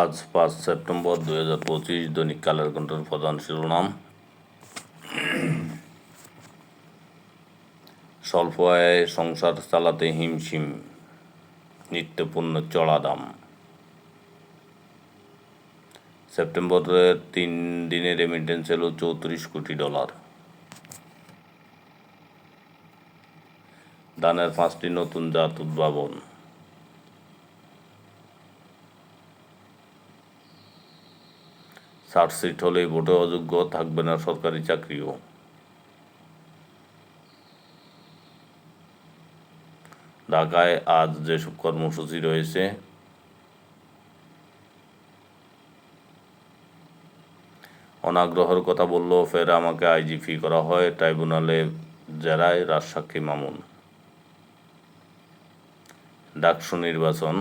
আজ পাঁচ সেপ্টেম্বর দুই হাজার পঁচিশ দৈনিক কালের কণ্ঠের প্রধান শিরোনাম। স্বল্প আয়ে সংসার চালাতে হিমশিম নিত্যপণ্যের চড়া দাম। সেপ্টেম্বরের তিন দিনের রেমিটেন্স এলো চৌত্রিশ কোটি ডলার। ধানের পাঁচটি নতুন জাত উদ্ভাবন। চার্জশিট হলেই ভোটে অযোগ্য, থাকবে না সরকারি চাকরিও। ঢাকায় আজ যেসব কর্মসূচি রয়েছে, অনাগ্রহের কথা বললেও ফের আমাকে আইজিপি করা হয়, ট্রাইব্যুনালে জেরায় রাজসাক্ষী মামুন। ডাকসু নির্বাচন